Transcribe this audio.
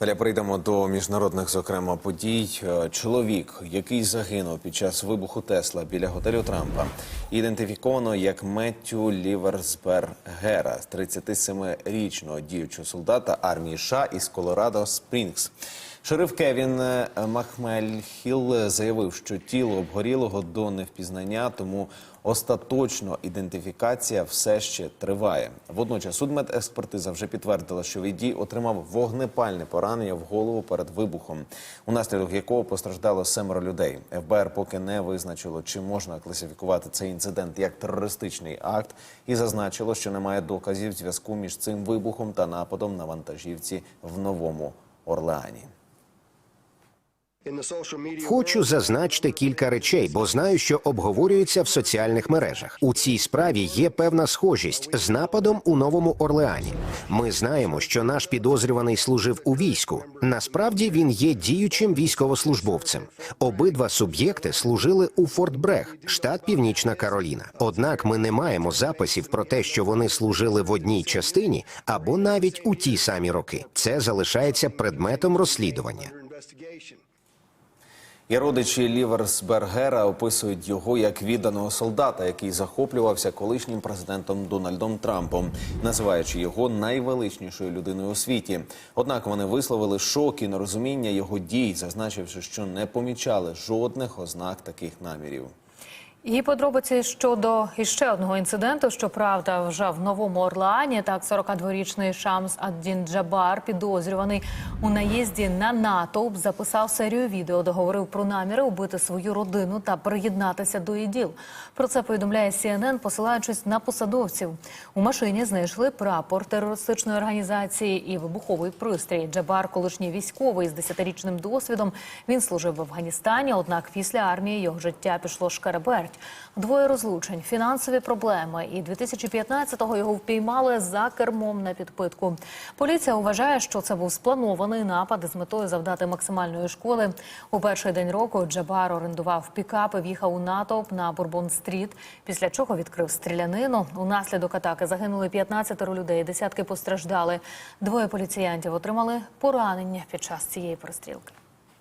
Далі прийдемо до міжнародних, зокрема, подій. Е, Чоловік, який загинув під час вибуху Тесла біля готелю Трампа, ідентифіковано як Меттю Ліверсбергера, 37-річного діючого солдата армії США із Колорадо Спрінгс. Шериф Кевін е, Махмельхіл заявив, що тіло обгорілого до невпізнання, тому остаточно ідентифікація все ще триває. Водночас судмедекспертиза вже підтвердила, що Відій отримав вогнепальне поранення в голову перед вибухом, унаслідок якого постраждало семеро людей. ФБР поки не визначило, чи можна класифікувати цей інцидент як терористичний акт, і зазначило, що немає доказів зв'язку між цим вибухом та нападом на вантажівці в новому Орлеані. Хочу зазначити кілька речей, бо знаю, що обговорюється в соціальних мережах. У цій справі є певна схожість з нападом у Новому Орлеані. Ми знаємо, що наш підозрюваний служив у війську. Насправді він є діючим військовослужбовцем. Обидва суб'єкти служили у Форт Брег, штат Північна Кароліна. Однак ми не маємо записів про те, що вони служили в одній частині або навіть у ті самі роки. Це залишається предметом розслідування. І родичі Ліверсбергера описують його як відданого солдата, який захоплювався колишнім президентом Дональдом Трампом, називаючи його найвеличнішою людиною у світі. Однак вони висловили шок і нерозуміння його дій, зазначивши, що не помічали жодних ознак таких намірів. І подробиці щодо іще одного інциденту. Щоправда, вже в новому Орлеані так 42-річний Шамс Аддін Джабар, підозрюваний у наїзді на натовп, записав серію відео, де говорив про наміри убити свою родину та приєднатися до іділ. Про це повідомляє CNN, посилаючись на посадовців. У машині знайшли прапор терористичної організації і вибуховий пристрій. Джабар, колишній військовий з 10-річним досвідом. Він служив в Афганістані. Однак після армії його життя пішло шкереберть. Двоє розлучень, фінансові проблеми. І 2015-го його впіймали за кермом на підпитку. Поліція вважає, що це був спланований напад з метою завдати максимальної шкоди. У перший день року Джабар орендував пікап і в'їхав у натовп на Бурбон-стріт, після чого відкрив стрілянину. Унаслідок атаки загинули 15 людей, десятки постраждали. Двоє поліціянтів отримали поранення під час цієї перестрілки.